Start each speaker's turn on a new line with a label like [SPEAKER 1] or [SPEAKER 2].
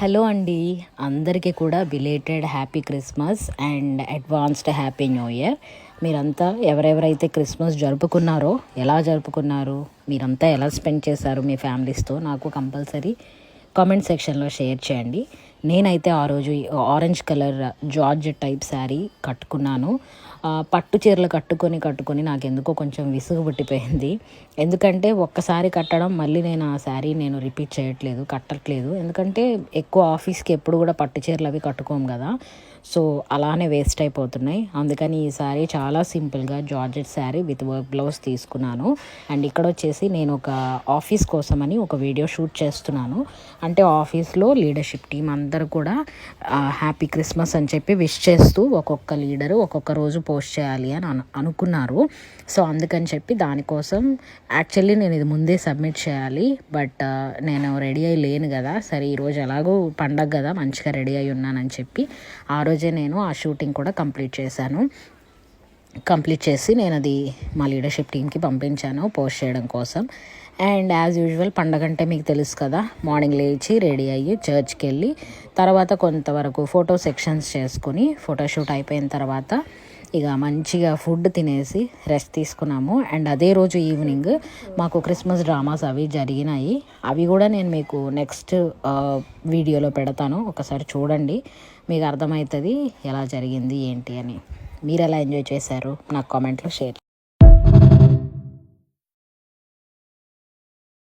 [SPEAKER 1] Hello అండి. అందరికీ కూడా belated happy Christmas and advanced happy new year మీరంతా ఎవరెవరైతే క్రిస్మస్ జరుపుకున్నారో ఎలా జరుపుకున్నారు మీరంతా ఎలా స్పెండ్ చేశారు మీ ఫ్యామిలీస్తో నాకు కంపల్సరీ కామెంట్ సెక్షన్లో షేర్ చేయండి. నేనైతే ఆ రోజు orange colour georgette type sari కట్టుకున్నాను. పట్టు చీరలు కట్టుకొని కట్టుకొని నాకు ఎందుకో కొంచెం విసుగు పుట్టిపోయింది. ఎందుకంటే ఒక్కసారి కట్టడం మళ్ళీ నేను ఆ శారీ నేను రిపీట్ చేయట్లేదు కట్టట్లేదు. ఎందుకంటే ఎక్కువ ఆఫీస్కి ఎప్పుడు కూడా పట్టు చీరలు అవి కట్టుకోము కదా. సో అలానే వేస్ట్ అయిపోతున్నాయి. అందుకని ఈ శారీ చాలా సింపుల్గా georgette sari with work blouse తీసుకున్నాను. అండ్ ఇక్కడ వచ్చేసి నేను ఒక ఆఫీస్ కోసమని ఒక వీడియో షూట్ చేస్తున్నాను. అంటే ఆఫీస్లో లీడర్షిప్ టీం అందరూ కూడా హ్యాపీ క్రిస్మస్ అని చెప్పి విష్ చేస్తూ ఒక్కొక్క లీడరు ఒక్కొక్క రోజు పోస్ట్ చేయాలి అని అను అనుకున్నారు. సో అందుకని చెప్పి దానికోసం యాక్చువల్లీ నేను ఇది ముందే సబ్మిట్ చేయాలి. బట్ నేను రెడీ అయి లేను కదా. సరే ఈరోజు ఎలాగో పండగ కదా మంచిగా రెడీ అయి ఉన్నానని చెప్పి ఆ రోజే నేను ఆ షూటింగ్ కూడా కంప్లీట్ చేశాను. కంప్లీట్ చేసి నేను అది మా లీడర్షిప్ టీంకి పంపించాను పోస్ట్ చేయడం కోసం. అండ్ యాజ్ యూజువల్ పండగ అంటే మీకు తెలుసు కదా మార్నింగ్ లేచి రెడీ అయ్యి చర్చ్కి వెళ్ళి తర్వాత కొంతవరకు ఫోటో సెక్షన్స్ చేసుకుని ఫోటోషూట్ అయిపోయిన తర్వాత ఇక మంచిగా ఫుడ్ తినేసి రెస్ట్ తీసుకున్నాము. అండ్ అదే రోజు ఈవినింగ్ మాకు క్రిస్మస్ డ్రామాస్ అవి జరిగినాయి. అవి కూడా నేను మీకు నెక్స్ట్ వీడియోలో పెడతాను. ఒకసారి చూడండి మీకు అర్థమవుతుంది ఎలా జరిగింది ఏంటి అని. మీరు ఎలా ఎంజాయ్ చేశారు? నాకు కామెంట్లో షేర్